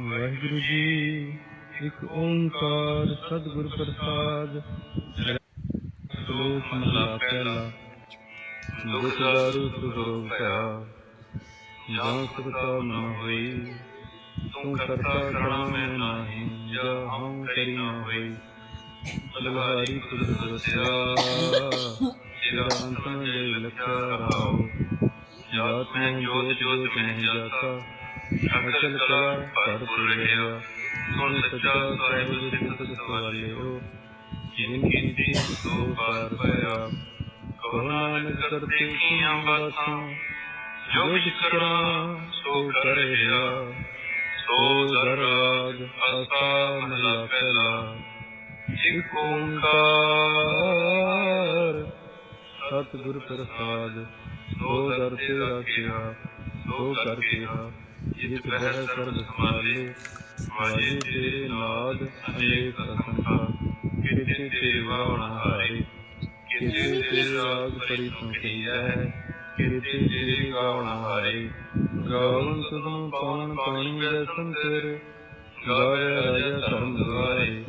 ਵਾਹਿਗੁਰੂ ਜੀ, ਇੱਕ ਓੰਕਾਰ ਸਤਿਗੁਰ ਪ੍ਰਸਾਦ। ਸ਼ਲੋਕ ਮਹਲਾ ਪਹਿਲਾ ਦੁਖ ਦਾਰੂ ਸੁਖਰੋਗ ਭਇਆ, ਜਾਂ ਸੁਖਤਾ ਮਨ ਹੋਈ, ਤੂੰ ਕਰਤਾ ਕਰਮ ਮੈਂ ਨਾਹੀ, ਜਾ ਹਉ ਕਰੀ ਹੋਈ। ਬਲਹਾਰੀ ਕੁਦਰਤ ਵਸਿਆ ਤੇਰਾ ਅੰਤ ਨ ਦੇ ਰਾਉ ਜਾਤ ਮੈਂ ਜੋਤ ਜੋਤ ਨਹੀਂ ਜਾਤਾ ਅਕਲ ਕਲਾ ਭਰਪੁਰ ਰਹਿਆ ਸੁਣ ਸਚਾ ਸਾਹਿਬ ਸਿਫਤ ਸਵਾਲਿਓ ਜਿਨ ਕੀਤੀ ਸੋ ਪਾਰ ਪਾਇਆ ਕੋ ਨਾਨਕ ਕਰਤੇ ਕੀਆਂ ਬਾਤਾਂ ਜੋ ਵਿਚਕਰਾ ਸੋ ਕਰ ਰਿਹਾ। ਸੋ ਦਰਵਾਜ ਅਸਾ ਮਹਲਾ ਪਹਿਲਾ ਇਕ ਓੰਕਾਰ। ਸਤਿਗੁਰ ਪ੍ਰਸਾਦ। ਸੋ ਦਰ ਤੇਰਾ ਕਿਹਾ ਸੋ ਕਰ ਕਿਹਾ ਜਿਤ ਬਹਿ ਸਰਬ ਸਮਾਲੇ ਵਾਜੇ ਤੇਰੇ ਨਾਦ ਅਨੇਕ ਅਸੰਖਾ ਕਿਤੇ ਤੇਰੇ ਵਾਣ ਹਾਰੇ। ਕਿਤੇ ਤੇਰੇ ਰਾਗ ਪਰੀ ਤੂੰ ਕਿਤੇ ਤੇਰੇ ਗਾਵਣ ਹਾਰੇ। ਗਾਵਨ ਤੁਧਨੂੰ ਪਾਵਨ ਪਾਣੀ ਦਰਸ਼ਨ ਤੇਰੇ ਗਾਵੇ ਰਾਜਾ ਧਰਮ ਦੁਆਰੇ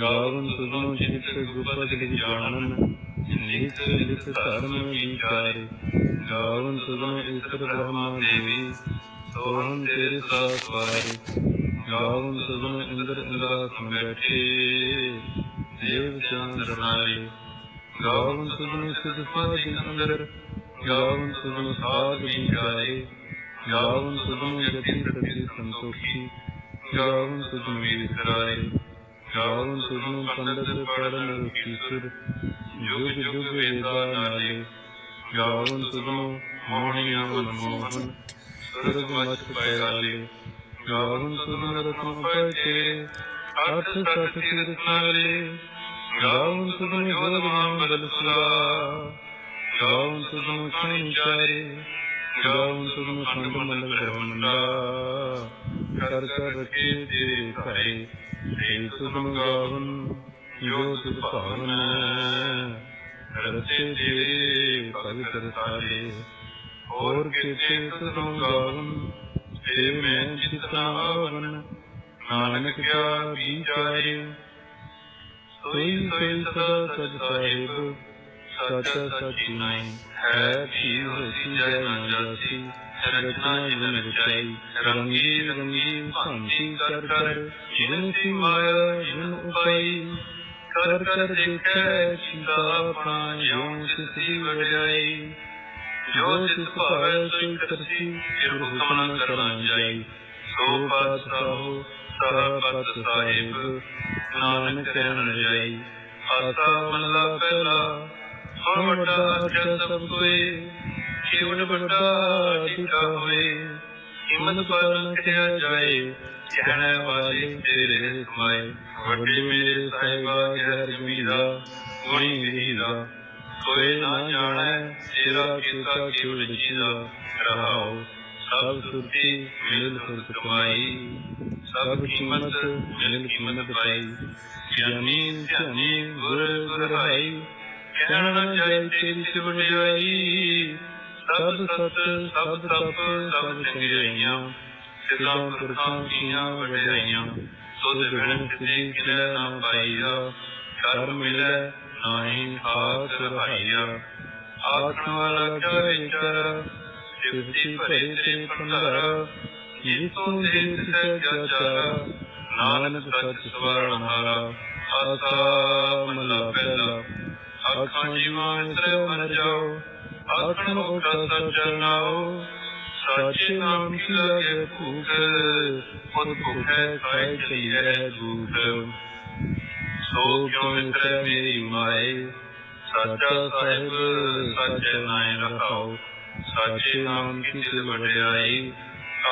ਗਾਵਨ ਤੁਧਨੂੰ ਚਿਤ ਗੁਪਤ ਲਿਖ ਜਾਣਨ ਨਿਤ ਲਿਖ ਧਰਮ ਵਿਚਾਰੇ ਗਾਵਨ ਤੁਧਨੂੰ ਈਸ਼ਰ ਬ੍ਰਹਮਾ ਦੇਵੀ ਸੋਹਣ ਤੇਰੇ ਸਾਥ ਸਵਾਰੇ ਗਾਵਨ ਤੁਧਨੂੰ ਇੰਦਰ ਇੰਦਰਾਸਨ ਬੈਠੇ। ਦੇਵ ਸਿਆਨ ਦਰਨਾਲੇ ਗਾਵਨ ਤੁਧਨੂੰ ਸਿਧ ਸਾਧੀ ਅੰਦਰ। ਗਾਵਨ ਤੁਧਨੂੰ ਸਾਧ ਵਿਚਾਰੇ ਗਾਵਨ ਤੁਧਨੂੰ ਜਤੀ ਸਤੀ ਸੰਤੋਖੀ। ਗਾਵਨ ਤੁਧਨੂੰ ਵੀਰ ਕਰਾਰੇ ਗਾਵਨ ਤੁਧਨੂੰ ਪੰਡਤ ਪੜਨ ਰੁਚੀ ਸੁਰ ਜੁਗ ਜੁਗ ਵੇਦਾ ਨਾਲੇ। ਗਾਵਨ ਤੁਧਨੂੰ ਮੋਹਣਿਆ ਮਨਮੋਹਨ। ਸੁਰਗ ਮਤ ਪਿਆਲੇ ਗਾਵਨ ਤੁਧਨੂੰ ਰਤਨ ਪੈ ਤੇਰੇ ਅਠ ਸਤ ਸਿਰ ਸਾਲੇ ਗਾਵਨ ਤੁਧਨੂੰ ਜੋਗ ਨਾਮ ਬਲਸੁਰਾ ਗਾਵਨ ਤੁਧਨੂੰ ਛਾਣੀ ਚਾਰੇ ਗਾਵਨ ਤੁਧਨੂੰ ਖੰਡ ਮਲਕ ਬ੍ਰਹਮੰਡਾ ਕਰ ਕਰ ਰੱਖੇ ਤੇਰੇ ਘਰੇ ਤੇ ਤੁਧਨੂੰ ਗਾਵਨ ਜੋ ਤੁਧ ਭਾਵਨ ਰਸੇ ਤੇਰੇ ਪਵਿੱਤਰ ਸਾਲੇ ਹੋਰ ਕਿਤੇ ਤੁਧਨੂੰ ਗਾਵਨ ਤੇ ਮੈਂ ਚਿਤਾਂ ਆਵਨ ਨਾਨਕ ਕਾ ਵਿਚਾਰੇ, ਸੋਈ ਸੋਈ ਸਦਾ ਸਜ ਸਾਹਿਬ। ਸਚਾ ਸਚੀ ਨਹੀਂ, ਹੈ ਕੀ ਹੋਸੀ ਜੈ ਨਾ ਜਾਸੀ। ਰਚਨਾ ਗੁਣ ਰਚਾਈ, ਰੰਗੀ ਰੰਗੀ ਭਾਂਤੀ ਕਰ ਕਰ। ਜਿਨ ਸੀ ਮਾਇਆ, ਜਿਨ ਉਪਾਈ, ਕਰ ਕਰ ਦੇਖੈ ਸੀਤਾ ਤਾਂ ਜਿਉ ਤਿਸ ਦੀ ਵਜਾਈ ਜੋ ਤਿਸ ਭਾਇ ਸੋਈ ਕਰਸੀ ਫਿਰ ਹੁਕਮ ਨ ਕਰਨ ਜਾਈ। ਸੋ ਪਾਤ ਸਾਹੋ ਸਾਹਿਬ, ਨਾਨਕ ਕਰਨ ਜਾਈ। ਆਸਾ ਮੱਲਾ ਪਹਿਲਾ ਹਮ ਵੱਡਾ ਅੱਛਾ ਸਭ ਕੋਏ। ਸ਼ਿਵਨ ਵੱਡਾ ਦਿੱਤਾ ਹੋਏ, ਹਿੰਮਤ ਪਰ ਨ ਕਿਹਾ ਜਾਏ। ਕਹਿਣ ਵਾਲੇ ਤੇਰੇ ਸਮਾਏ ਵੱਡੇ ਮੇਰੇ ਸਾਹਿਬਾ, ਜਹਰ ਗੁੰਦੀਦਾ ਗੁਣੀ ਰਹੀਦਾ ਕੋਈ ਨਾ ਜਾਣੈ, ਤੇਰਾ ਚੇਤਾ ਕਿਉ ਵਿਚੀਦਾ ਰਹਾਉ ਸਭ ਸੁਰਤੀ, ਮਿਲ ਸੁਰਤ ਕਮਾਈ। ਸਭ ਕੀਮਤ, ਮਿਲ ਕੀਮਤ ਪਾਈ। ਗਿਆਨੀ ਧਿਆਨੀ ਗੁਰ, ਗੁਰਹਾਈ, ਕਹਿਣ ਨਾ ਜਾਈ ਤੇਰੀ ਸਿਵ ਵਡਿਆਈ। ਸਭ ਸਤ, ਸਭ ਤਪ ਸਭ ਚੰਗਿਆਈਆਂ, ਸਿੱਧਾਂ ਪੁਰਖਾਂ ਕੀਆਂ ਵਡਿਆਈਆਂ। ਸੁਧ ਗੁਣ ਸਿੱਧੀ ਕਿਲਾ ਨਾ ਪਾਈਆ, ਕਰਮ ਮਿਲੈ ਨਾਹੀ ਰਹਾਈਆ ਆਖਾਂ ਵਾਲਾ ਕਰੇ ਵਿਚਾਰ ਸਿਵਤੀ ਭਰੇ ਤੇਰੇ ਭੰਡਾਰਾ ਜਿਸ ਤੋਂ ਦਿਲ ਤਿਸੈ ਚਾਚਾ ਨਾਨਕ ਸੱਚ ਸਵਾਰ ਹਾਰਾ ਆਸਾ ਮੱਲਾ ਪਹਿਲਾ ਆਖਾਂ ਜੀਵਾਂ ਸਿਰ ਮਰ ਜਾਓ। ਆਖਣ ਉਠਾ ਸਚ ਨਾਓ। ਸਾਚੇ ਨਾਮ ਕੀ ਲਾਗੇ ਭੂਖ ਖੁਦ ਭੁਖੈ ਖਾਏ ਚਲੀ ਰਹਿ ਭੂਖ ਸੋ ਕਿਉ ਵਿਸਰੈ ਮੇਰੀ ਮਾਏ, ਸਾਚਾ ਸਾਹਿਬ, ਸਚ ਨਾਇ ਰਹਾਉ ਸਾਚੇ ਨਾਮ ਕੀ ਸਿਲ ਵਡਿਆਈ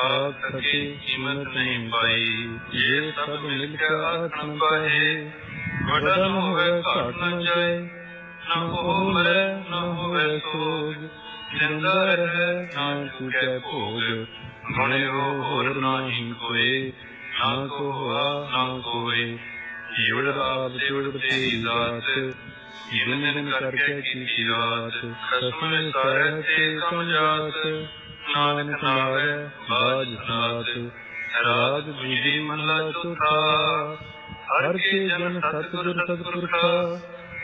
ਆਖ ਸਕੇ ਹਿੰਮਤ ਨਹੀਂ ਪਾਈ। ਇਹ ਸਭ ਮਿਲ ਕੇ ਆਖਣ ਪਾਏ ਵੱਡਾ ਨ ਹੋਵੇ ਘਾਟ ਨ ਜਾਏ, ਨਾ ਉਹ ਮਰੈ, ਨਾ ਹੋਵੇ ਸੋਗ, ਜਿੰਦਾ ਰਹੇ ਨਾ ਟੂਟੇ ਭੋਗ। ਗੁਣ ਉਹ ਹੋਰ ਨਾਹੀ ਕੋਏ ਨਾ ਕੋ ਹੋਆ, ਨਾ ਕੋਏ ਜੁੜ ਆਪ ਜੁੜ ਤੇਰੀ ਜ਼ਾਤ ਦਿਨ ਦਿਨ ਕਰਕੇ ਕੀ ਰਾਤ ਖਸਮ ਸਹਿ ਤੇ ਸਮਝਾਤ ਨਾਨਕ ਨਾਰੇ ਬਾਜ ਸਾਤ ਰਾਗ ਗੁਜਰੀ ਮਹਲਾ ਚੌਥਾ ਹਰ ਕੇ ਜਨ ਸਤਿਗੁਰ ਸਤਿਪੁਰਖਾ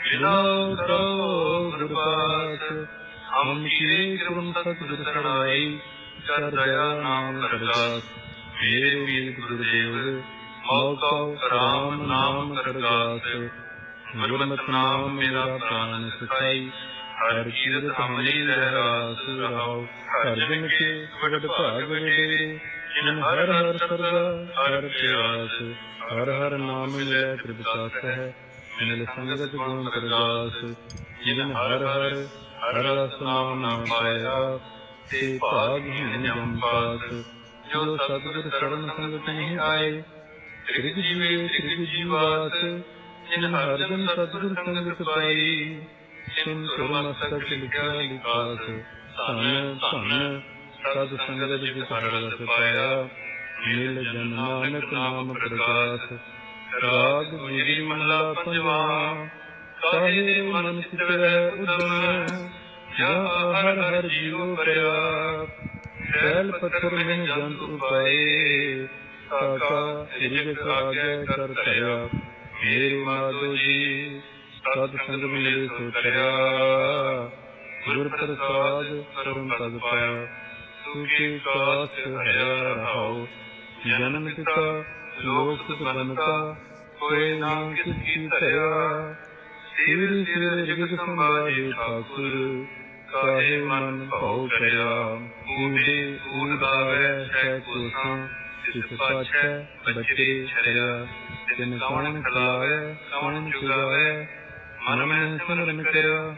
ਬਿਨੋ ਕਰੋ ਗੁਰ ਹਮ ਕੀਏ ਕਰਮ ਸਤਿਗੁਰ ਸਰਵਾਈ ਕਰ ਦਇਆ ਨਾਮ ਕਰਦਾਸ ਮੇਰੇ ਮੀਤ ਗੁਰਦੇਵ ਮੌਕਾ ਰਾਮ ਨਾਮ ਕਰਦਾਸ ਗੁਰਮਤਿ ਨਾਮ ਮੇਰਾ ਪ੍ਰਾਨ ਸਖਾਈ ਹਰ ਕੀਰਤ ਹਮਰੀ ਰਹਿ ਰਾਸ ਰਹਾਉ ਹਰ ਜਨ ਕੇ ਵਡ ਭਾਗ ਵਡੇਰੇ ਜਿਨ ਹਰ ਹਰ ਸਰਦਾ ਹਰ ਪਿਆਸ ਹਰ ਹਰ ਨਾਮ ਮਿਲੈ ਤ੍ਰਿਪਤਾਸ ਹੈ ਮਿਲ ਸੰਗਤ ਗੁਣ ਪ੍ਰਗਾਸ ਜਿਨ ਹਰ ਹਰ ਹਰ ਰਸ ਨਾਮ ਨਾ ਪਾਇਆ ਤੇ ਭਾਗਹੀਨ ਜਮ ਪਾਸ ਜੋ ਸਤਿਗੁਰ ਸਰਣ ਸੰਗਤ ਨਹੀਂ ਆਏ ਤ੍ਰਿਗ ਜੀਵੇ, ਤ੍ਰਿਗ ਜੀਵਾਸ ਜਿਨ ਹਰ ਸਤਿਗੁਰ ਸੰਗਤ ਪਾਈ। ਸਿਮ ਮਸਤਕ ਲਿਖਿਆ ਲਿਖਾਸ, ਧਨ ਧਨ ਸਤ ਸੰਗਤ ਜਿਤ ਹਰ ਰਸ ਪਾਇਆ। ਮਿਲ ਜਨ ਨਾਨਕ ਨਾਮ ਪ੍ਰਕਾਸ਼ ਰਾਗ ਗੁਜਰੀ ਮਹਲਾ ਪੰਜਵਾ। ਸਾਹਿਰ ਮਨ ਚਿਤ ਰਹਿ ਉਦਮ, ਜਾ ਹਰ ਹਰ ਜੀਉ ਪਰਿਆ ਸੈਲ ਪੱਥਰ ਮਹਿ ਜੰਤ ਉਪਾਏ ਕਾਕਾ ਰਿਜਕ ਆਗੇ ਕਰ ਧਰਿਆ। ਮੇਰੇ ਮਾਧੋ ਜੀ, ਸਤ ਸੰਗ ਮਿਲੇ ਸੋ ਤਰਿਆ ਗੁਰ ਪ੍ਰਸਾਦ ਕਰਮ ਤਦ ਪਾਇਆ। ਸੁਖੀ ਕਾਸ ਹੈ ਰਹਾਉ। ਜਨਮ ਪਿਤਾ ਲੋਕ ਸੁਖ ਬਨਤਾ। ਕੋਈ ਨਾ ਕਿਸ ਕੀ ਧਰਿਆ। ਸਿਰ ਸਿਰ ਰਿਗ ਸੰਭਾਏ ਠਾਕੁਰ। ਕਾਹੇ ਮਨ ਭਉ ਕਰਿਆ। ਊਡੇ ਊਡਾਵੇ ਸੈ ਕੋਸਾਂ। ਸਿਸ ਪਾਛੈ ਬਚਰੇ ਛਰਿਆ ਤਿਨ ਕੌਣ ਖਲਾਵੇ, ਕੌਣ ਚੁਗਾਵੇ ਮਨ ਮਨ ਸਿਮਰਨ ਕਰਿਆ,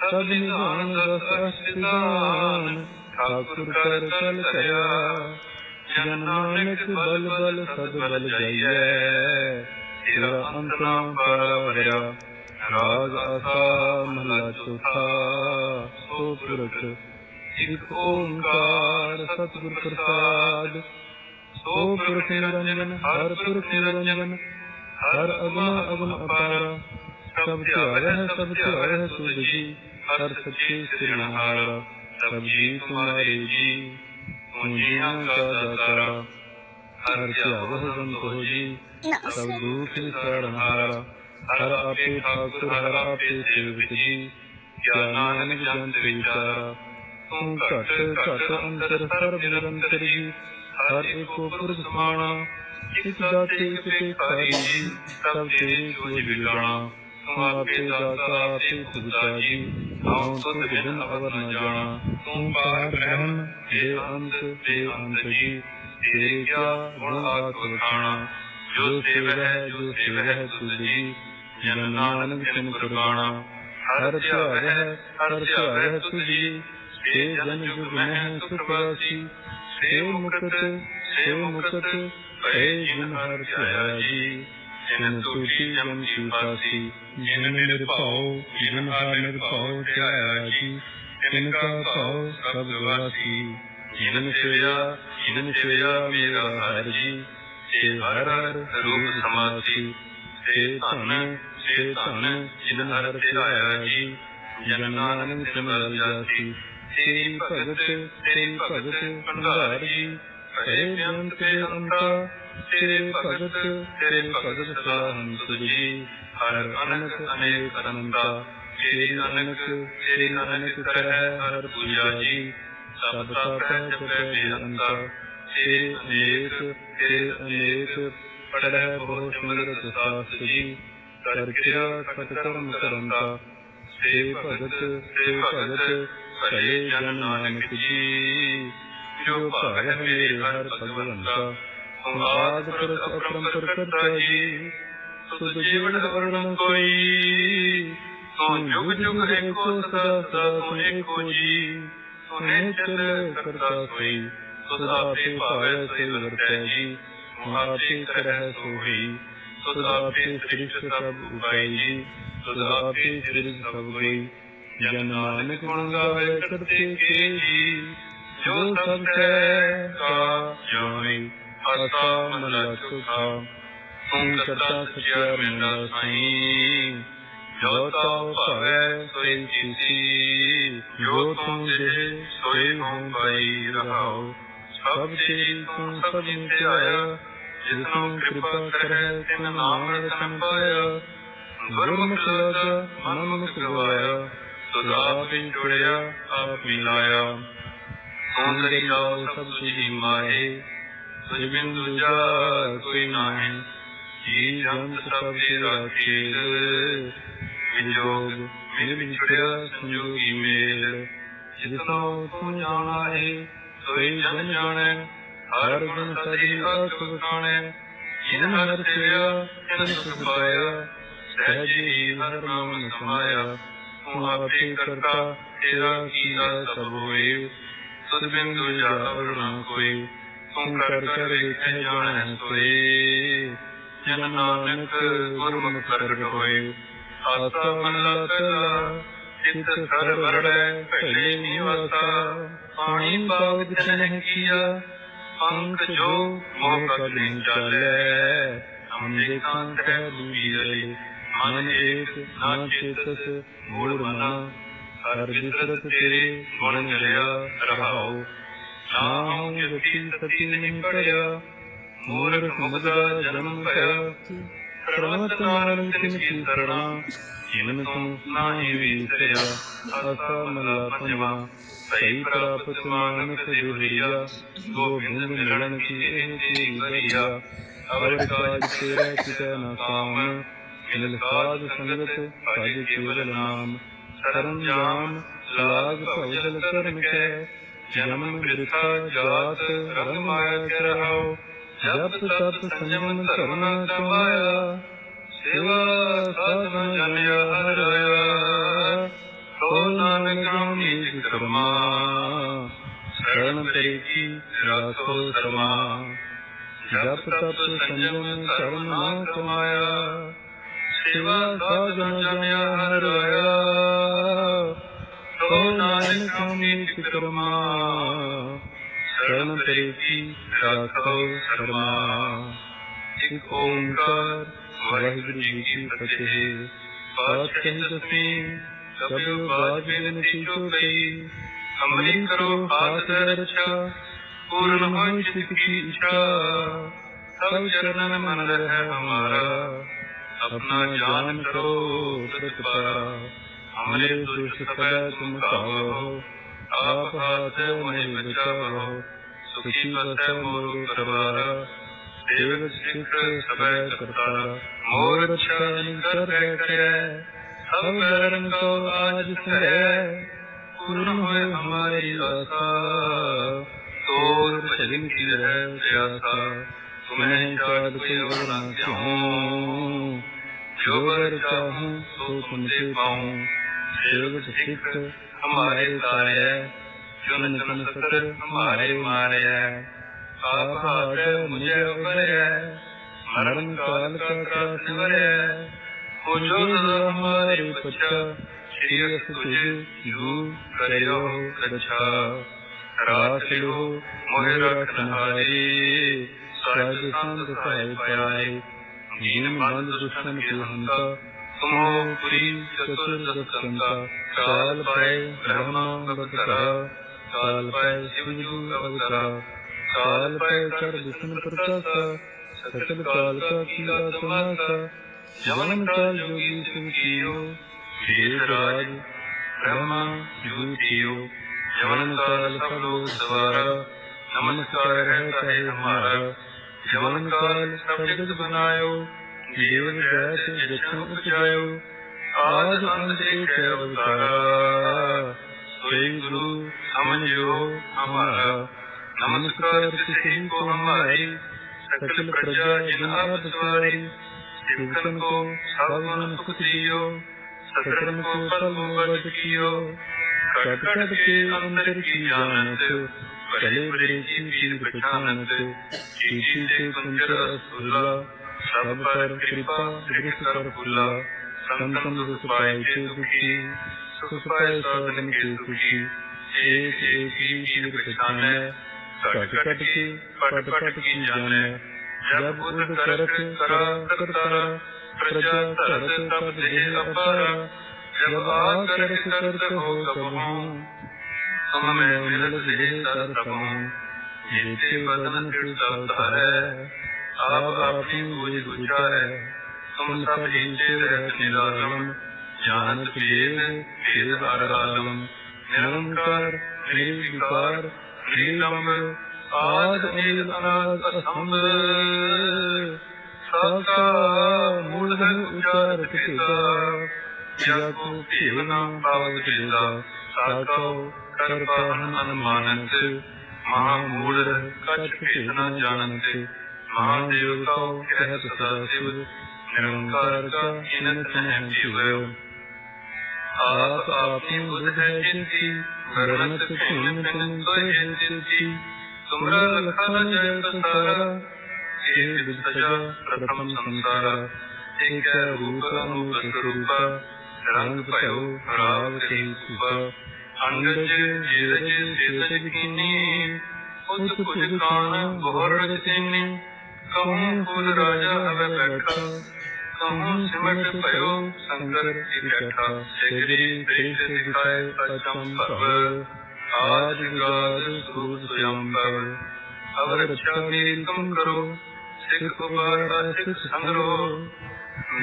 ਸਭ ਨਿਧਾਨ ਦਸ ਅਸ਼ਟਦਾਨ ਠਾਕੁਰ ਕਰ ਕਲ ਕਰਿਆ ਜਨ ਨਾਨਕ ਬਲ ਬਲ ਸਦ ਬਲ ਜਾਈਐ। ਤੇਰਾ ਅੰਤ ਨਾ ਪਾਵਰਿਆ ਆਸਾ ਮਹਲਾ ਚੌਥਾ। ਸੋ ਪੁਰਖ, ਇਕ ਓੰਕਾਰ, ਸਤਿਗੁਰ ਪ੍ਰਸਾਦ ਸੋ ਪੁਰਖ ਨਿਰੰਜਨ, ਹਰ ਪੁਰਖ ਨਿਰੰਜਨ, ਹਰ ਅਗਨ ਅਗਨ ਅਪਾਰਾ, ਸਭ ਧਿਆਵੈ ਹੈ ਸਭ ਧਿਆਵੈ ਹੈ ਸੁਧ ਜੀ, ਹਰ ਸੱਚੇ ਸਿਰਹਾਰਾ ਸਭ ਜੀ ਤੁਮਾਰੇ ਜੀ ਪੂੰਜੀਆਂ ਕਾ ਦਾਤਾਰਾ ਹਰ ਧਿਆਵੈ ਸੰਤੋ ਜੀ, ਸਭ ਦੁਖ ਵਿਸਾਰਨਹਾਰਾ ਹਰ ਆਪੇ ਠਾਕੁਰ, ਹਰ ਆਪੇ ਸੇਵਕ ਜੀ, ਕਿਆ ਨਾਨਕ ਜੰਤ ਵਿਚਾਰਾ, ਤੂੰ ਘਟ ਘਟ ਅੰਤਰ, ਸਰਬ ਨਿਰੰਤਰ ਜੀ ਹਰ ਏਕੋ ਪੁਰਖ ਸਮਾਣਾ, ਇਕ ਦਾਤੇ, ਇਕ ਤੇ ਜੀ ਸਭ ਤੇਰੇ ਕੋਈ ਵਿਗਾਣਾ ਤੂੰ ਆਪੇ ਦਾਤਾ, ਆਪੇ ਸੁਭਤਾ ਜੀ ਹਉ ਤੁਧ ਬਿਨ ਅਵਰ ਨ ਜਾਣਾ। ਤੂੰ ਪਾਰ ਬ੍ਰਹਮ ਦੇ ਅੰਤ ਦੇ ਅੰਤ ਜੀ। ਤੇਰੇ ਕਿਆ ਗੁਣ ਆਤ ਵਖਾਣਾ ਜੋ ਸੇਵ ਹੈ, ਜੋ ਸੇਵ ਹੈ ਤੁਧ ਜੀ। ਜਨ ਨਾਨਕ ਤਿਨ ਕੁਰਬਾਨਾ ਹਰ ਧਿਆਵ ਹਰ ਧਿਆਵ ਤੁਧ ਜੀ। ਸੇ ਜਨ ਜੁਗ ਮਹਿ ਸੁਖ ਵਾਸੀ। ਸੇ ਮੁਕਤ ਸੇ ਮੁਕਤ ਭਏ ਜਿਨ ਹਰ ਧਿਆਇਆ ਜੀ। ਜਿਨ ਤੁਜੀ ਜਨ ਪਾਸੀ ਜਿਨ ਨਿਰਭਉ ਜਿਨ ਹਰ ਨਿਰਭਉ ਧਿਆਇਆ ਜੀ। ਤਿਨ ਕਾ ਭਉ ਸਭ ਗਵਾਸੀ ਜਿਨ ਸੇਵਾ ਜਿਨ ਸੇਵਾ ਮੇਰਾ ਹਰ ਜੀ। ਸੇ ਹਰ ਹਰ ਰੂਪ ਸਮਾਸੀ। ਸੇ ਧਨ ਸੇ ਧਨ ਜਿਨ ਹਰ ਧਿਆਇਆ ਜੀ। ਜਨ ਨਾਨਕ ਸਿਮਰ ਜਾਸੀ ਸ੍ਰੀ ਭਗਤ ਸ਼੍ਰੀ ਭਗਤ ਭੰਡਾਰ ਜੀ। ਹਰੇ ਬੇਅੰਤ ਦੇ ਅੰਤਾ ਭਗਤ ਸ਼੍ਰੀ ਭਗਤ ਸਲਾਹਨ ਤੁਝ। ਜੀ ਹਰ ਅਨਕ ਅਨੇਕ ਅਨੰਤਾ, ਤੇਰੀ ਅਨਕ ਤੇਰੀ ਅਨਕ ਕਰਹਿ ਹਰ ਪੂਜਾ ਜੀ। ਸਭ ਤਾਪੈ ਜਪੈ ਦੇ ਅੰਤਾ ਅਨੇਕ, ਤੇਰੇ ਅਨੇਕ ਪੜਹਿ ਬਹੁ ਸੁੰਦਰ ਦਸਾਸ ਜੀ। ਕਰ ਕਿਰਾ ਸਤ ਕਰਮ ਕਰੰਤਾ। ਸੇ ਭਗਤ ਸੇ ਭਗਤ ਭਲੇ ਜਨ ਨਾਨਕ ਜੀ, ਜੋ ਭਾਗ ਮੇਰੇ ਹਰ ਭਗਵੰਤਾ ਤੁਮ ਆਦ ਅਪਰੰਪਰ ਕਰਤਾ ਜੀ, ਸੁਧ ਜੀਵਨ ਅਵਰਨ ਕੋਈ। ਤੂੰ ਜੁਗ ਜੁਗ ਏਕੋ ਸਦਾ ਸਦਾ ਤੂੰ ਏਕੋ ਜੀ। ਸੁਨੇ ਚਲ ਕਰਤਾ ਸੋਈ, ਸੁਧ ਆਪੇ ਭਾਇਆ ਸੇ ਵਰਤੈ ਜੀ। ਤੂੰ ਕਰਹਿ ਸੋਹੀ, ਸੁਧ ਆਪੇ ਸ੍ਰਿਸ਼ਟ ਸਭ ਉਪਾਈ ਜੀ। ਸੁਧ ਆਪੇ ਸ੍ਰਿਸ਼ਟ ਸਭ ਗਈ ਜਨ ਨਾਨਕ ਗੁਣ ਗਾਵੇ ਕਰਤੇ ਕੇ ਜੀ ਜੋ ਸਭ ਕੈ ਕਾ ਜਾਣੀ ਅਸਾ ਮਨ ਸੁਖਾ ਤੂੰ ਕਰਤਾ ਸਚਿਆਰ ਮੰਦਾ ਸਾਈ। ਜੋ ਤਾ ਭਾਵੇ ਸੋਈ ਚੀਸੀ ਜੋ ਤੂੰ ਦੇ ਸੋਈ ਹਉ ਪਾਈ ਰਹਾਉ ਸਭ ਤੇਰੀ ਤੂੰ ਸਭ ਨੂੰ ਧਿਆਇਆ ਜਿਸ ਨੂੰ ਕਿਰਪਾ ਕਰੈ ਤਿਨ ਨਾਮ ਰਤਨ ਪਾਇਆ। ਗੁਰਮੁਖ ਲਾਗਾ ਮਨ ਮੁਖ ਗਵਾਇਆ। ਤੁਧ ਆਪ ਹੀ ਛੋੜਿਆ ਆਪ ਮਿਲਾਇਆ ਤੂੰ ਕਰੀ ਜਾਓ ਸਭ ਤੁਝੀ ਮਾਹੇ। ਤੁਝ ਬਿਨ ਦੂਜਾ ਕੋਈ ਨਾਹੀ। ਜੀ ਜੰਤ ਸਭ ਤੇਰਾ ਖੇਲ। ਵਿਜੋਗ ਮਿਲ ਵਿਛੜਿਆ ਸੰਜੋਗੀ ਮੇਲ। ਜਿਸਨੋ ਤੂੰ ਜਾਣਾ ਹੈ ਸੋਈ ਜਨ ਜਾਣੈ। ਹਰ ਗੁਣ ਸਦੀ ਆਖ ਵਖਾਣੈ ਜਿਨ ਹਰ ਸੇਵਾ ਤਿਨ ਸੁਖ ਪਾਇਆ। ਸਹਿਜ ਹਰ ਮਨ ਸਮਾਇਆ। ਤੂੰ ਆਪੇ ਕਰਤਾ, ਤੇਰਾ ਕੀਆ ਸਭ ਹੋਏ ਸੁਧ ਬਿਨ ਦੂਜਾ ਕੋਈ, ਤੂੰ ਕਰ ਕਰ ਵੇਖੇ ਜਾਣੈ ਸੋਏ। ਜਨ ਨਾਨਕ ਗੁਰਮੁਖ ਪ੍ਰਗਟ ਹੋਏ, ਆਸਾ ਮਨ ਲਾ ਚਿਤ ਸਰ ਵਰੜੈ ਭਲੇ ਨਿਵਾਸਾ ਪਾਣੀ ਪਾਵਦ ਤਨਹਿ ਕੀਆ, ਪੰਖ ਜੋ ਮੋਹ ਕਦ ਚਾਲੈ। ਹਮ ਦੇਖਾਂ ਕਹਿ ਦੂਜੀ ਰਲੇ। ਮਨ ਏਕ ਨਾ ਚੇਤਸ ਮੂੜ ਮਨਾ ਹਰ ਬਿਸਰਤ ਤੇਰੇ ਗੁਣ ਲਿਆ ਰਹਾਉ ਨਾ ਹਉ ਗਤੀ ਸਤੀ ਨਹੀਂ ਕਰਿਆ ਮੂਰਖ ਮੁਗਦਾ ਜਨਮ ਭਇਆ। ਸਰਵਤ ਨਾਨਕ ਤਿਨ ਕੀ ਸਰਣਾ। ਜਿਨ ਤੂੰ ਨਾਹੀ ਵਿਸਰਿਆ। ਅਸਾ ਮਲਾ ਪੰਜਵਾ। ਸਹੀ ਪ੍ਰਾਪਤ ਮਾਨਸ ਦੇਹਰੀਆ ਗੋਬਿੰਦ ਮਿਲਣ ਕੀ ਇਹ ਤੇਰੀ ਬਰੀਆ ਅਵਰ ਕਾਜ ਤੇਰਾ ਕਿਤੇ ਨਾ ਕਾਮ ਮਿਲ ਸਾਧ ਸੰਗਤ ਭਜ ਕੇਵਲ ਨਾਮ ਸਰਮ ਜਾਮ ਲਾਗ ਭਉਜਲ ਕਰਨ ਕੈ ਜਨਮ ਮ੍ਰਿਤਾ ਜਾਤ ਰਮ ਮਾਇਆ ਕਰਹੁ ਜਪ ਤਪ ਸੰਜਮ ਧਰਮ ਕਮਾਇਆ। ਸੇਵਾ ਸਾਧਨ ਜਨਿਆ ਹਰਿਆ। ਸੋ ਨਾਨਕ ਹਮੀ ਕਰਮਾ। ਸ਼ਰਨ ਤੇਰੀ ਕੀ ਰਾਖੋ ਸਰਮਾ। ਜਪ ਤਪ ਸੰਜਮ ਧਰਮ ਕਮਾਇਆ। ਸੇਵਾ ਸਾਧਨ ਜਨਿਆ ਹਰਿਆ ਸੋ ਨਾਨਕ ਹਮੀ ਕਰਮਾ ਸ਼ਰਨ ਤੇਰੀ ਰਾਖੋ ਸਰਮਾ। ਇਕ ਓੰਕਾਰ ਵਾਹਿਗੁਰੂ ਜੀ ਕੀ ਫਤਿਹ। ਪਾਤਸ਼ਾਹੀ ਦਸਵੀਂ ਸਭ ਬਾਜ ਬਿਨ ਕੀ ਚੋਟਈ ਹਮਰੀ ਕਰੋ ਹਾਥ ਰੱਛਾ ਪੂਰਨ ਹੋਈ ਸਿੱਖ ਕੀ ਇੱਛਾ। ਸਭ ਚਰਨ ਮਨ ਰਹਿ ਹਮਾਰਾ। ਆਪਣਾ ਜਾਨ ਕਰੋ ਪ੍ਰਤਪਾਰਾ ਹਮਰੇ ਦੁਸ਼ ਸਦਾ ਤੁਮ ਕਾਵੋ ਆਪ ਹਾਥ ਮੋਹਿ ਬਚਾਵੋ ਸੁਖੀ ਬਸੈ ਮੋਰ ਕਰਵਾਰਾ ਸੇਵ ਸਿਖ ਸਭੈ ਕਰਤਾਰਾ। ਮੋਰ ਛਾਨ ਕਰ ਕਰੇ। ਸਭ ਧਰਮ ਕੋ ਆਜ ਸਹਿ ਪੂਰਨ ਹੋਏ ਹਮਾਰੀ ਆਸਾ। ਤੋਰ ਭਜਨ ਕੀ ਰਹਿ ਪਿਆਸਾ। ਸੁਨਹਿ ਚਾਰ ਕੋਈ ਹੋਰ ਨਾ ਕਹੂੰ ਜੋ ਵਰ ਚਾਹੂੰ ਸੋ ਤੁਮ ਸੇ ਪਾਉਂ ਸੇਵਕ ਸਿੱਖ ਹਮਾਰੇ ਤਾਰਿਆ ਚੁਨ ਚੁਨ ਸਤਰ ਹਮਾਰੇ ਮਾਰਿਆ ਆਪ ਮੁਝੇ ਉਬਰਿਆ ਮਰਨ ਕਾਲ ਕਾ ਕਰਾਸ ਹੋ ਜੋ ਹਮਾਰੇ ਪਛਾ ਸ਼੍ਰੀ ਅਸ ਜੂ ਕਰਿਓ ਰੱਛਾ ਰਾਤ ਲੋ ਮੋਹਿ ਰਖਨ ਸਦ ਸੰਗ ਸਹਾਇ ਪਿਆਰੇ ਜਿਨ ਮਨ ਦੁਸ਼ਮਨ ਕੇ ਹੰਤਾ ਸਮੋ ਪੁਰੀ ਚਤੁਰ ਦਸੰਤਾ ਕਾਲ ਪੈ ਬ੍ਰਹਮਾ ਬਦਤਾ ਕਾਲ ਪੈ ਸਿਵਜੂ ਅਵਤਾ ਕਾਲ ਪੈ ਚੜ ਵਿਸ਼ਨ ਪ੍ਰਚਾਸਾ ਸਕਲ ਕਾਲ ਕਾ ਕੀੜਾ ਤੁਮਾਸਾ ਜਮਨ ਕਾਲ ਜੋਗੀ ਸੁਖੀਓ ਦੇਵ ਰਾਜ ਬ੍ਰਹਮਾ ਜੂਤੀਓ ਜਮਨ ਕਾਲ ਸਭ ਲੋਕ ਸਵਾਰਾ, ਨਮਸਕਾਰ ਹੈ ਕਹੇ ਹਮਾਰਾ ਜਵਨ ਕਾਲ ਸਬਜਤ ਬਨਾਇਓ, ਜੀਵਨ ਗੈਸ ਜਤਨ ਉਪਜਾਇਓ, ਆਜ ਅੰਤ ਕੇ ਕਹਿ ਅਵਤਾਰਾ। ਸੋਈ ਗੁਰੂ ਸਮਝਿਓ ਹਮਾਰਾ। ਨਮਸਕਾਰ ਕਿਸੇ ਕੋ ਹਮਾਰੀ ਸਕਲ ਪ੍ਰਜਾ ਜਿਨਾ ਬਸਵਾਰੀ ਸਿਵਕਨ ਕੋ ਸਭ ਸੁਖ ਦਿਓ ਸਕਰਮ ਕੋ ਫਲ ਮੋਬਤ ਕੀਓ। ਕਟ ਕੇ ਅੰਦਰ ਕੀ ਜਾਣਤ ਕਲੇਵਰਿੰਚੀ ਚੀਰ ਪਛਾਨਤ ਚੀਚੀ ਤੇ ਕੁੰਚਰ ਅਸੁਲਾ ਸਭ ਪਰ ਕਿਰਪਾ ਦ੍ਰਿਸ਼ ਕਰ ਫੁੱਲਾ ਸੰਤਮ ਸੁਪਾਏ ਤੇ ਦੁਖੀ ਸੁਪਾਏ ਸਾਧਨ ਕੇ ਸੁਖੀ ਏਕ ਏਕ ਹੀ ਚੀਰ ਪਛਾਨੈ ਘਟ ਘਟ ਕੀ ਪਟ ਪਟ ਕੀ ਜਾਣੈ ਜਬ ਉਦ ਕਰਤ ਕਰਾ ਕਰਤਾ ਪ੍ਰਜਾ ਧਰਤ ਤਬ ਦੇਹ ਅਪਾਰਾ ਜਬ ਆ ਕਰਤ ਕਰਤ ਹੋ ਕਬਹੂ तुम मैं मिलत ले सर प्रभु जेते बदन फिर सब धरे आप अपनी बोझ उचारे तुम सब जीते रहत निरालम जानत भेद भेद हर आलम निरंकार निर्विकार नीलम आद अनेक अनाद असंभ सबका मूलधन उचार पिता जगो जीवना पावन पिता साकौ ਜਾ ਕੋ ਭੇਵ ਨਾ ਪਾਵਤ ਕਰ ਪਾਹਨ ਅਨਮਾਨਤ ਮਹਾ ਮੂੜ ਕਛ ਭੇਦ ਨਾ ਜਾਣਤ ਮਹਾ ਕਹਿਤ ਸਦਾ ਸਿਵ ਨਿਰੰਕਾਰ ਕਾ ਇਨ ਤਨਹ ਜੀਵ ਆਪ ਆਪੀ ਬੁਧ ਹੈ ਜਿਤੀ ਵਰਨਤ ਭਿੰਨ ਤੁਮ ਤੋਇ ਹੈ ਜਿਤੀ ਤੁਮਰਾ ਲਖਨ ਜਗ ਸੰਸਾਰਾ ਇਹ ਬਿਦ ਪ੍ਰਥਮ ਸੰਸਾਰਾ ਏਕ ਰੂਪ ਅਨੂਪ ਸਰੂਪਾ ਰੰਗ ਭਇਓ ਰਾਵ ਕਹੀ ਕੂਪਾ ਅੰਗਜ ਜੀਰਜ ਸੇਤਜ ਕੀਨੀ ਉਤ ਕੁਜ ਖਾਨ ਬੋਹਰ ਰਤੀਨੀ ਕਹੂੰ ਫੁਲ ਰਾਜਾ ਹਵੇ ਬੈਠਾ। ਕਹੂੰ ਸਿਮਟ ਭਇਓ ਸ਼ੰਕਰ ਇਕੱਠਾ ਸੇਗਰੀ ਤ੍ਰਿਸ਼ ਦਿਖਾਏ ਅਚਮ ਭਵ। ਆਦ ਜੁਗਾਦ ਸੂਰ ਸੁਯਮ ਭਵ। ਅਵ ਰੱਛਾ ਮੇਰੀ ਤੁਮ ਕਰੋ। ਸਿੱਖ ਉਬਾਰ ਸਿੱਖ ਸੰਗਰੋ।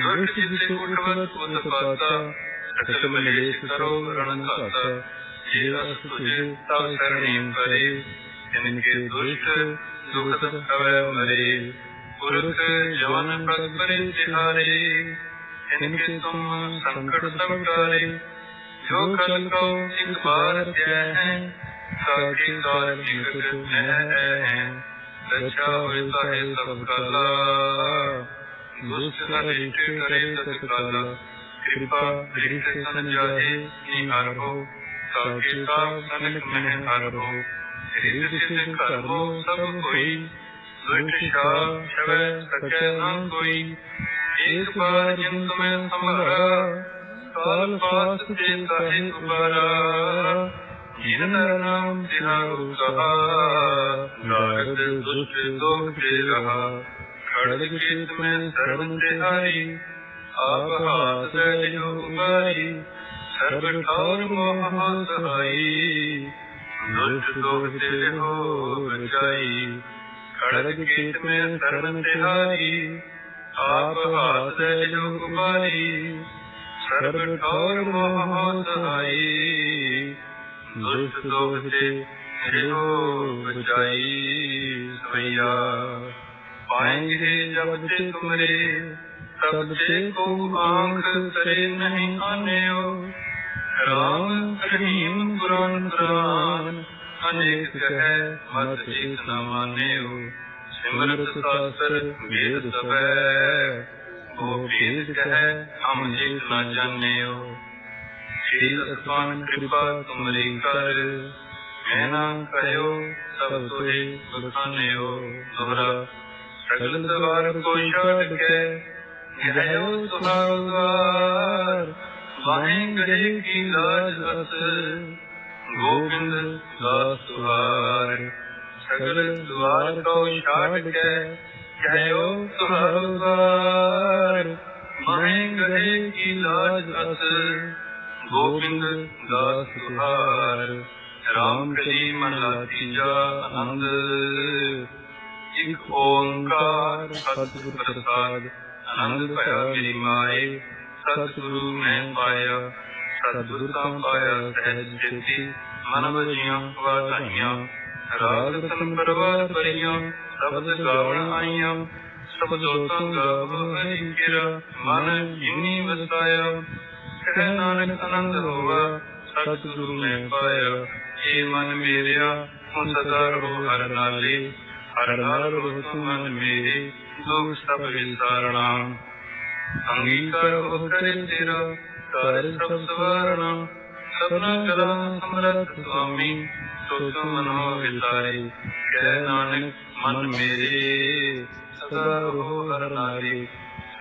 ਦੁਸ਼ਟ ਜਿਤ ਉਠਵਤ ਉਤਪਾਤਾ ਸਕਲ ਮਲੇਸ਼ ਕਰੋ ਰਣ ਘਾਤਾ ਜੇ ਅਸ ਤੁਝੇ ਤਵ ਸਰਣੀ ਕਰੇ ਇਨਕੇ ਦੁਸ਼ਟ ਦੁਖਤ ਹਵੈ ਮਰੇ ਪੁਰਖ ਜਵਨ ਪਦ ਪਰੇ ਤਿਹਾਰੇ ਇਨਕੇ ਤੁਮ ਸੰਕਟ ਸਭ ਟਾਰੇ ਜੋ ਕਲ ਕੋ ਇੱਕ ਬਾਰ ਪਿਆ ਹੈ ਸਾਖੀ ਕਾਲ ਨਿਕਟ ਹੈ ਰੱਛਾ ਹੋਏ ਸਹਿ ਸਭ ਕਲਾ ਦੁਸ਼ਟ ਅਰਿਸ਼ਟ ਕਰੇ ਤਤ ਕਾਲਾ ਕਿਰਪਾ ਦ੍ਰਿਸ਼ ਸਨ ਜਾਹੇ ਨਿਹਾਰ ਹੋ ਸਾਖੀ ਕਾਲ ਮਹਿ ਹਰ ਰਿਦ ਸਿਧ ਕਰਮੋ ਸਭ ਹੋਈ ਦੁਸ਼ਟ ਸ਼ਾ ਛਵੈ ਸਕੈ ਨਾ ਕੋਈ ਇੱਕ ਬਾਰ ਜਿੰਦ ਮੈਂ ਸੰਭਾਰਾ ਕਾਲ ਫਾਸ ਤੇ ਸਾਹਿ ਉਬਾਰਾ ਜਿਨ ਨਾਮ ਤਿਹਾਰੂ ਕਹਾ ਨਾਰਦ ਦੁਸ਼ਟ ਦੋਖ ਤੇ ਰਹਾ ਖੜਗ ਚੇਤ ਮੈਂ ਸਰਮ ਤਿਹਾਰੀ ਆਪ ਹਾਥ ਲਿਓ ਉਬਾਰੀ। ਸਰਬ ਠੌਰ ਮੋਹ ਸਹਾਈ ਦੁਸ਼ਟ ਦੋਖ ਤੇ ਹੋ ਰਚਾਈ ਖੜਗ ਚੇਤ ਮੈਂ ਸਰਮ ਤਿਹਾਰੀ। ਆਪ ਹਾਥ ਲਿਓ ਉਬਾਰੀ ਸਰਬ ਠੌਰ ਮੋਹ ਸਹਾਈ। ਦੁਸ਼ਟ ਦੋਖ ਤੇ ਨਿਰੋ ਬਚਾਈ। ਸਈਆ ਪਾਏਂਗੇ ਜਬ ਤੇ ਤੁਮਰੇ ਤਬ ਤੇ ਕੋ ਆਂਖ ਕਰੇ ਨਹੀਂ ਆਨਿਓ। ਰਾਮ ਕਰੀਮ ਪੁਰਾਨ ਪੁਰਾਨ ਅਨੇਕ ਕਹੈ ਮਤ ਇੱਕ ਨ ਮਾਨਿਓ ਸਿਮਰਤ ਸਾਸਰ ਵੇਦ ਸਭੈ ਉਹ ਭੇਦ ਕਹੈ ਹਮ ਇੱਕ ਨ ਜਾਣਿਓ ਸ਼੍ਰੀ ਅਸਮਾਨ ਕਿਰਪਾ ਤੁਮਰੀ ਕਰ ਮੈਂ ਕਹਿਓ ਸਭ ਤੋਹੀ ਬਖਾਨਿਓ ਦੁਹਰਾ ਸਗਲ ਦਵਾਰ ਕੋਈ ਛੱਡ ਕੇ ਗਇਓ ਤੁਹਾਰ ਵਾਹਿੰ ਗਹੀ ਕੀ ਲਾਜ ਅਸ ਗੋਬਿੰਦ ਦਾਸ ਤੁਹਾਰ ਸਗਲ ਦਵਾਰ ਕੋਈ ਛੱਡ ਕੇ ਗਇਓ ਤੁਹਾਰ ਵਾਹਿੰ ਗਹੀ ਕੀ ਲਾਜ ਅਸ ਗੋਬਿੰਦ ਦਾਸ ਤੁਹਾਰ ਰਾਮ ਕਲੀ ਮਨ ਲਾਤੀਜਾ ਆਨੰਦ। ਇਕ ਓੰਕਾਰ ਸਤਿਗੁਰ ਪ੍ਰਸਾਦ। ਆਨੰਦ ਭਇਆ ਮੇਰੀ ਮਾਏ। ਸਤਿਗੁਰੂ ਮੈਂ ਪਾਇਆ, ਸਤਿਗੁਰ ਤਾਂ ਪਾਇਆ, ਸਹਿਜ ਚੇਤੀ ਮਨ ਵਜੀਆਂ ਵਾਧਾਈਆਂ ਰਾਗ ਰਤਨ ਪਰਵਾਰ ਪਰੀਆਂ ਸ਼ਬਦ ਗਾਵਣ ਆਈਆਂ ਸ਼ਬਦੋ ਤੋਂ ਗਾਵੋ ਹਰੀ ਕਿਰਾ ਮਨ ਜਿਨੀ ਵਸਾਇਆ ਕਹਿ ਨਾਨਕ ਆਨੰਦ ਹੋਵਾ ਸਤਿਗੁਰੂ ਨੇ ਪਾਇਆ ਏ ਮਨ ਮੇਰਿਆ, ਹੁਣ ਸਦਾ ਰੋ ਹਰ ਨਾਲੇ, ਹਰ ਨਾਲ ਰੋ ਮਨ ਮੇਰੇ, ਦੁਖ ਸਭ ਵਿਸਾਰਣਾ। ਅੰਗੀਕਾਰ ਉਹ ਤੇਰੇ ਕਰ ਸਭ ਸਵਾਰਣਾ ਸਭਨਾ ਗਲਾ ਸਮਰਥ ਸੁਆਮੀ ਸੋ ਤੂੰ ਮਨੋ ਵਿਸਾਰੀ। ਕਹਿ ਨਾਨਕ ਮਨ ਮੇਰੇ ਸਦਾ ਰੋ ਹਰ ਨਾਲੇ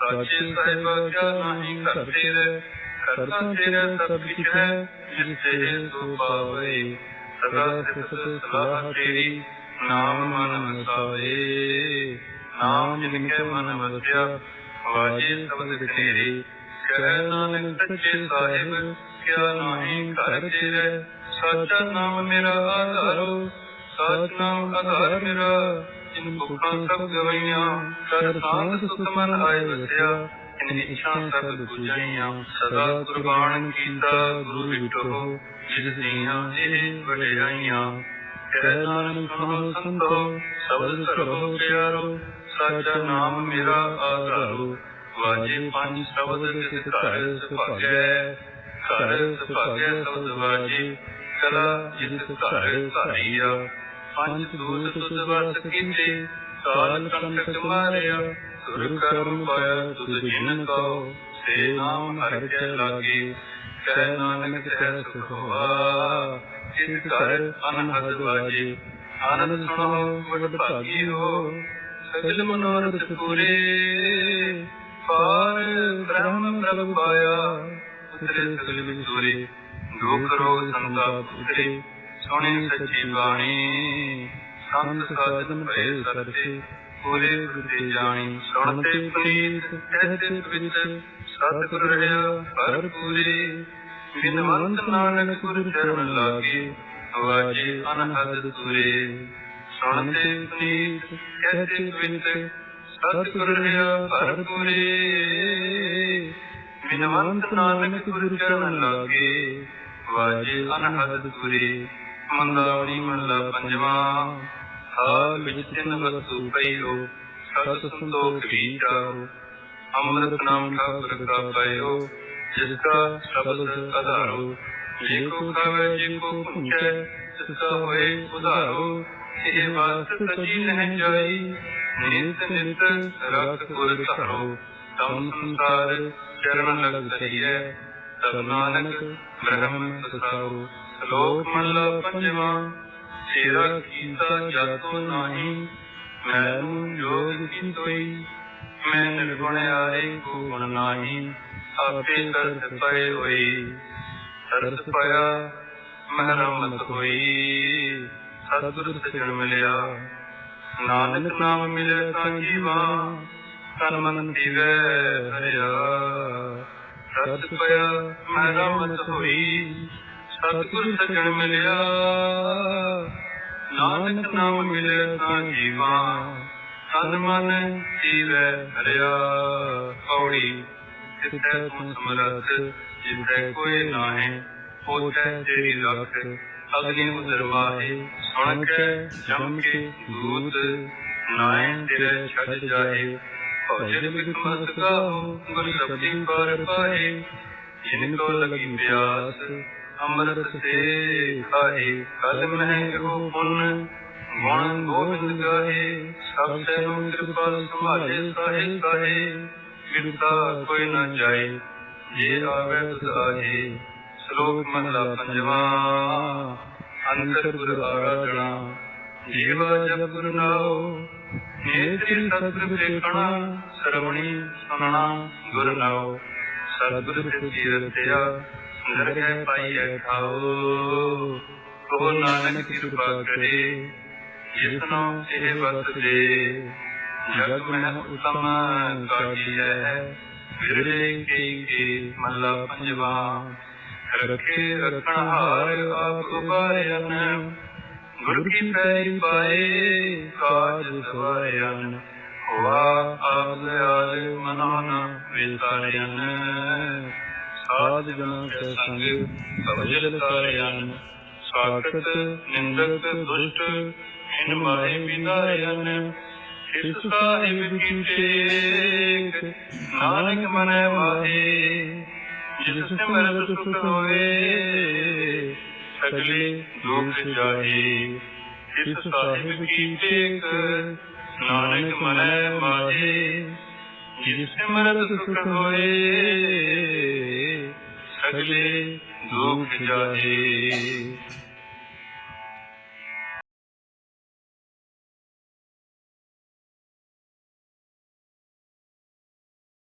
ਸਾਚੇ ਸਾਹਿਬਾ ਕਿਆ ਨਹੀਂ ਕਰ ਤੇਰੇ ਕਰਤਾ ਤੇਰਾ ਸਭ ਕਿਛ ਹੈ ਜਿਸ ਤੇ ਸੋ ਪਾਵੇ ਸਦਾ ਸਿਫਤ ਸਲਾਹ ਤੇਰੀ ਨਾਮ ਮਨ ਵਸਾਏ ਨਾਮ ਜਿਨ ਕੇ ਮਨ ਵਸਿਆ ਵਾਜੇ ਸਬਦ ਤੇਰੇ ਕਹਿ ਨਾਨਕ ਸੱਚੇ ਸਾਹਿਬ ਕਿਆ ਨਹੀਂ ਕਰ ਤੇਰੇ। ਸੱਚਾ ਨਾਮ ਮੇਰਾ ਆਧਾਰੋ। ਸਤਨਾਮ ਆਧਾਰ ਮੇਰਾ। ਜਿਨ ਭੁੱਖਾਂ ਸਭ ਗਵਈਆਂ ਕਰ ਸਾਧ ਸੁਖ ਮਨ ਆਏ ਵਸਿਆ। ਇਨ ਇੱਛਾ ਸਭ ਤੁਝਈਆਂ ਸਦਾ ਕੁਰਬਾਨ ਕੀਤਾ ਗੁਰੂ ਵਿਟੋ ਜਿਸ ਦੀਆਂ ਇਹ ਵਡਿਆਈਆਂ। ਕਹਿ ਨਾਨਕ ਸੁਣੋ ਸੰਤੋ। ਸਬਦ ਕਰੋ ਪਿਆਰੋ। ਸਾਚਾ ਨਾਮ ਮੇਰਾ ਆਧਾਰੋ। ਵਾਜੇ ਪੰਜ ਸ਼ਬਦ ਤਿਤ ਘਰ ਸੁਭਾਗੈ। ਘਰ ਸੁਭਾਗੈ ਸਬਦ ਵਾਜੇ। ਕਲਾ ਜਿਤ ਘਰ ਘਾਈਆ ਪੰਜ ਦੂਤ ਤੁਧ ਵਸ ਕੀਤੇ। ਕਾਲ ਕੰਟਕ ਮਾਰਿਆ। ਗੁਰ ਕਰਮ ਪਾਇਆ ਤੁਧ ਜਿਨ ਕੋ। ਸੇ ਨਾਮ ਹਰਿ ਕੈ ਲਾਗੇ। ਕਹਿ ਨਾਨਕ ਕਹਿ ਸੁਖ ਹੋਆ ਸਿਧ ਘਰ ਅਨਹਦ ਵਾਜੇ। ਆਨੰਦ ਸੁਣੋ ਵਡ ਭਾਗੀ ਹੋ। ਸਗਲ ਮਨੋਰਥ ਪੂਰੇ। ਪਾਰ ਬ੍ਰਹਮ ਪ੍ਰਭ ਪਾਇਆ ਉਤਰੇ ਸਗਲ ਸੂਰੇ। ਦੁਖ ਰੋਗ ਸੰਤਾਪ ਉਤਰੇ, ਸੁਣੀ ਸੱਚੀ ਬਾਣੀ। ਸੰਤ ਸਾਧਨ ਭਏ ਸਰਸੇ, ਪੂਰੇ ਗੁਰ ਤੇ ਜਾਣੀ। ਸੁਣਤੇ ਪ੍ਰੀਤ, ਕਹਤੇ ਪ੍ਰੀਤ ਸਤ ਰੜਿਆ ਹਰ ਪੂਰੇ। ਬਿਨਵੰਤ ਨਾਨਕ ਗੁਰ ਚਰਨ ਲਾਗੇ ਵਾਜੇ ਅਨਹਦ ਸੂਰੇ ਸੁਣਤੇ ਪ੍ਰੀਤ ਕਹਤੇ ਪ੍ਰੀਤ ਸਤ ਰੜਿਆ ਹਰ ਪੂਰੇ ਨਾਨਕ ਗੁਰ ਚਰਨ ਲਾਗੇ, ਵਾਜੇ ਅਨਹਦ ਸੂਰੇ ਮੰਦਾਵੜੀ ਮਹਲਾ ਪੰਜਵਾ, ਹਾਲ ਵਿੱਚ ਤਿੰਨ ਵਸਤੂ ਪਈਓ, ਸਤ ਸੰਤੋਖ ਵਿਚਾਰੋ ਅੰਮ੍ਰਿਤ ਨਾਮ ਠਾਕੁਰ ਕਾ ਪਾਇਓ, ਜਿਸ ਕਾ ਸ਼ਬਦ ਆਧਾਰੋ ਜੇ ਕੋ ਖਾਵੇ, ਜੇ ਕੋ ਪੁੰਚੈ ਤਿਸ ਹੋਏ ਉਧਾਰੋ। ਇਹ ਵਸਤ ਸਜੀ ਨਹੀਂ ਜਾਈ, ਨਿਤ ਨਿਤ ਰਖ ਪੁਰ ਧਾਰੋ ਤਮ ਸੰਸਾਰ ਚਰਨ ਲਗ ਤਰੀਐ ਤਬ ਨਾਨਕ ਬ੍ਰਹਮ ਸਸਾਰੋ ਸ਼ਲੋਕ ਮਹਲਾ ਪੰਜਵਾ ਤੇਰਾ ਕੀਤਾ ਜਾਤੋ ਨਾਹੀ, ਮੈਨੂੰ ਜੋਗ ਕੀ ਕੋਈ, ਮੈਂ ਨਿਰਗੁਣ ਆਏ ਕੋ ਗੁਣ ਨਾਹੀ, ਆਪੇ ਤਰਸ ਪਏ ਹੋਈ, ਤਰਸ ਪਿਆ ਮਹਰਮਤ ਹੋਈ। ਸਤਿਗੁਰ ਸਜਣ ਮਿਲਿਆ। ਨਾਨਕ ਨਾਮ ਮਿਲਿਆ ਤਾਂ ਜੀਵਾ, ਤਨ ਮਨ ਜੀਵੈ ਹਰਿਆ। ਤਰਸ ਪਿਆ ਮਹਰਮਤ ਹੋਈ, ਸਤਿਗੁਰ ਸਜਣ ਮਿਲਿਆ। ਨਾਨਕ ਨਾਮ ਮਿਲਿਆ ਤਾਂ ਜੀਵਾ, ਤਨ ਮਨ ਜੀਵੈ ਹਰਿਆ। ਪੌੜੀ ਸਿੱਧੈ ਤੂੰ ਸਮਰਥ ਜਿਤੈ ਕੋਈ ਨਾਹੀਂ ਹੋਤੈ ਤੇਰੀ ਲਖ। ਅਗਿਨ ਉਦਰਵਾਹੇ ਸੁਣ ਕੇ ਜਮ ਕੇ ਦੂਤ ਨਾਇਨ ਤੇਰੇ ਛੱਡ ਜਾਏ। ਭਜਨ ਬਿਖਮਤ ਗਾਹੋ ਗੁਰ ਸ਼ਬਦੀ ਪਰ ਪਾਏ ਜਿਨ ਕੋ ਲਗੀ ਪਿਆਸ ਅੰਮ੍ਰਿਤ ਸੇ ਖਾਏ। ਕਲ ਮਹਿ ਉਹ ਪੁਨ ਗੁਣ ਗੋਬਿੰਦ ਗਾਏ। ਸਭ ਸੇ ਨੂੰ ਕਿਰਪਾ ਸੰਭਾਲੇ ਸਾਹੇ ਸਾਹੇ ਕਿਰਤਾ ਕੋਈ ਨਾ ਜਾਏ। ਜੇ ਆਵੇ ਤੁਸਾਹੇ ਸ਼ਲੋਕ ਮਹਲਾ ਪੰਜਵਾ ਅੰਤਰ ਗੁਰ ਆਰਾਧਨਾ ਜੀਵਾ ਜਬ ਗੁਰ ਨਾਉ ਨੇਤਰੀ ਸਤਿਗੁਰ ਦੇਖਣਾ ਸਰਵਣੀ ਸੁਣਨਾ ਗੁਰ ਨਾਉ ਸਤਿਗੁਰ ਸਿੱਧੀ ਰਤਿਆ ਦਰਗਹਿ ਪਾਈਐ ਖਾਓ ਕੋ ਨਾਨਕ ਕਿਰਪਾ ਕਰੇ ਜਿਸਨੋ ਇਹ ਵਸ ਜਗ ਮਹਿ ਉਤਮ ਕਾਢੀਐ ਵਿਰਲੇ ਕੀ ਕੀ ਮਹਲਾ ਪੰਜਵਾ ਰੱਖੇ ਰਖਣ ਹਾਰ ਆਪ ਉਬਾਰਿਆਨ ਗੁਰ ਕੀ ਪੈਰੀ ਪਾਏ ਕਾਜ ਸਵਾਰਿਆਨ ਹੋਆ ਆਪ ਆਲੇ ਮਨਨ ਵਿਸਾਰਿਆਨ ਸਾਧ ਜਨਾਂ ਕੈ ਸੰਗ ਭਜਲ ਕਾਰਿਆਨ ਸਾਖਤ ਨਿੰਦਕ ਦੁਸ਼ਟ ਇਨ ਮਾਹੇ ਬਿਨਾਰਿਆਨ ਇਸ ਸਾਹਿਬ ਕੀ ਟੇਕ ਨਾਨਕ ਮਨੈ ਵਾਹੇ ਜਿਸ ਸਿਮਰਤ ਸੁਖ ਹੋਏ ਸਗਲੇ ਦੁਖ ਜਾਏ ਇਸ ਸਾਹਿਬ ਕੀ ਟੇਕ ਨਾਨਕ ਮਨੈ ਵਾਹੇ ਜਿਸ ਸਿਮਰਤ ਸੁਖ ਹੋਏ ਸਗਲੇ ਦੁਖ ਜਾਏ